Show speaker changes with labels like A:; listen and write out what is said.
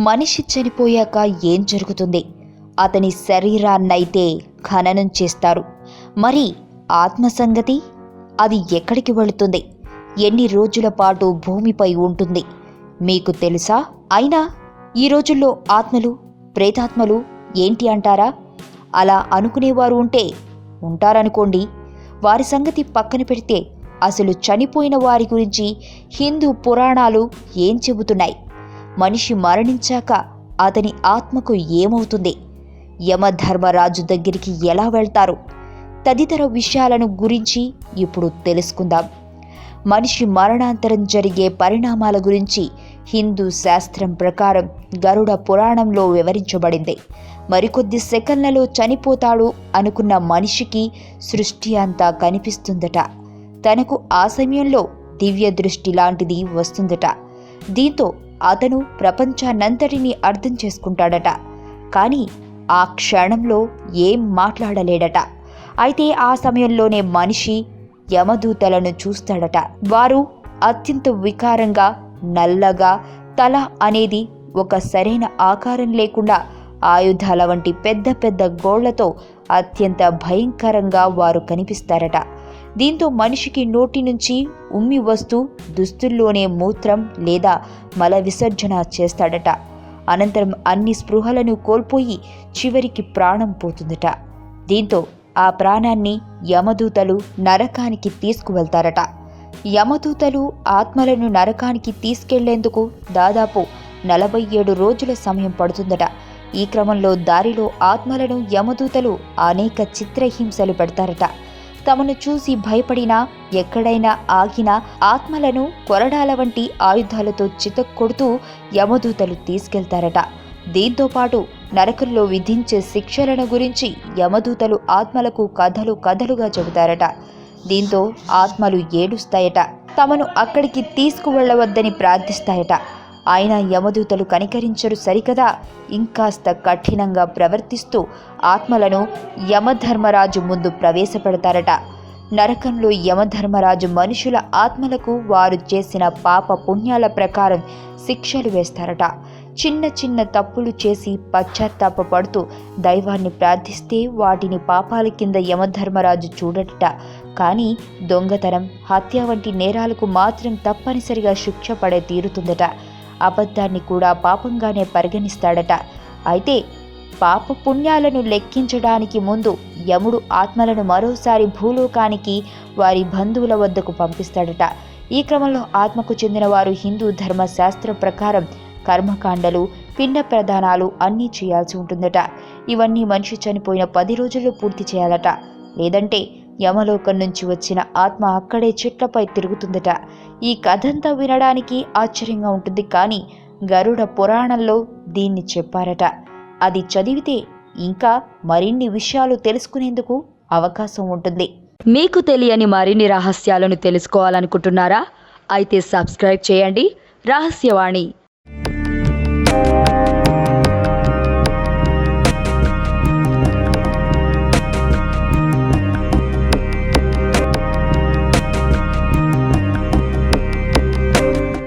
A: మనిషి చనిపోయాక ఏం జరుగుతుంది? అతని శరీరాన్నైతే ఖననం చేస్తారు. మరి ఆత్మ సంగతి? అది ఎక్కడికి వెళుతుంది? ఎన్ని రోజుల పాటు భూమిపై ఉంటుంది? మీకు తెలుసా? అయినా ఈ రోజుల్లో ఆత్మలు ప్రేతాత్మలు ఏంటి అంటారా? అలా అనుకునేవారు ఉంటే ఉంటారనుకోండి. వారి సంగతి పక్కన పెడితే అసలు చనిపోయిన వారి గురించి హిందూ పురాణాలు ఏం చెబుతున్నాయి? మనిషి మరణించాక అతని ఆత్మకు ఏమవుతుంది? యమధర్మరాజు దగ్గరికి ఎలా వెళ్తారు? తదితర విషయాలను గురించి ఇప్పుడు తెలుసుకుందాం. మనిషి మరణాంతరం జరిగే పరిణామాల గురించి హిందూ శాస్త్రం ప్రకారం గరుడ పురాణంలో వివరించబడింది. మరికొద్ది సెకన్లలో చనిపోతాడు అనుకున్న మనిషికి సృష్టి అంతా కనిపిస్తుందట. తనకు ఆ సమయంలో దివ్య దృష్టి లాంటిది వస్తుందట. దీంతో అతను ప్రపంచాన్నంతటినీ అర్థం చేసుకుంటాడట. కానీ ఆ క్షణంలో ఏం మాట్లాడలేడట. అయితే ఆ సమయంలోనే మనిషి యమదూతలను చూస్తాడట. వారు అత్యంత వికారంగా నల్లగా తల అనేది ఒక సరైన ఆకారం లేకుండా ఆయుధాల వంటి పెద్ద పెద్ద గోళ్ళతో అత్యంత భయంకరంగా వారు కనిపిస్తారట. దీంతో మనిషికి నోటి నుంచి ఉమ్మి వస్తూ దుస్తుల్లోనే మూత్రం లేదా మల విసర్జన చేస్తాడట. అనంతరం అన్ని స్పృహలను కోల్పోయి చివరికి ప్రాణం పోతుందట. దీంతో ఆ ప్రాణాన్ని యమదూతలు నరకానికి తీసుకువెళ్తారట. యమదూతలు ఆత్మలను నరకానికి తీసుకెళ్ళేందుకు దాదాపు నలభై ఏడు రోజుల సమయం పడుతుందట. ఈ క్రమంలో దారిలో ఆత్మలను యమదూతలు అనేక చిత్రహింసలు పెడతారట. తమను చూసి భయపడినా ఎక్కడైనా ఆగినా ఆత్మలను కొరడాల వంటి ఆయుధాలతో చితక్కొడుతూ యమదూతలు తీసుకెళ్తారట. దీంతో పాటు నరకంలో విధించే శిక్షలను గురించి యమదూతలు ఆత్మలకు కథలు కథలుగా చెబుతారట. దీంతో ఆత్మలు ఏడుస్తాయట. తమను అక్కడికి తీసుకువెళ్ళవద్దని ప్రార్థిస్తాయట. ఆయన యమదూతలు కనికరించరు సరికదా. ఇంకాస్త కఠినంగా ప్రవర్తిస్తూ ఆత్మలను యమధర్మరాజు ముందు ప్రవేశపెడతారట. నరకంలో యమధర్మరాజు మనుషుల ఆత్మలకు వారు చేసిన పాప పుణ్యాల ప్రకారం శిక్షలు వేస్తారట. చిన్న చిన్న తప్పులు చేసి పశ్చాత్తాపపడుతూ దైవాన్ని ప్రార్థిస్తే వాటిని పాపాల కింద యమధర్మరాజు చూడట. కానీ దొంగతనం హత్య వంటి నేరాలకు మాత్రం తప్పనిసరిగా శిక్ష పడే తీరుతుందట. అబద్ధాన్ని కూడా పాపంగానే పరిగణిస్తాడట. అయితే పాప పుణ్యాలను లెక్కించడానికి ముందు యముడు ఆత్మలను మరోసారి భూలోకానికి వారి బంధువుల వద్దకు పంపిస్తాడట. ఈ క్రమంలో ఆత్మకు చెందిన వారు హిందూ ధర్మ శాస్త్రం ప్రకారం కర్మకాండలు పిండ ప్రదానాలు అన్నీ చేయాల్సి ఉంటుందట. ఇవన్నీ మనిషి చనిపోయిన పది రోజుల్లో పూర్తి చేయాలట. లేదంటే యమలోకం నుంచి వచ్చిన ఆత్మ అక్కడే చెట్లపై తిరుగుతుందట. ఈ కథంతా వినడానికి ఆశ్చర్యంగా ఉంటుంది. కానీ గరుడ పురాణంలో దీన్ని చెప్పారట. అది చదివితే ఇంకా మరిన్ని విషయాలు తెలుసుకునేందుకు అవకాశం ఉంటుంది.
B: మీకు తెలియని మరిన్ని రహస్యాలను తెలుసుకోవాలనుకుంటున్నారా? అయితే సబ్స్క్రైబ్ చేయండి. రహస్యవాణి.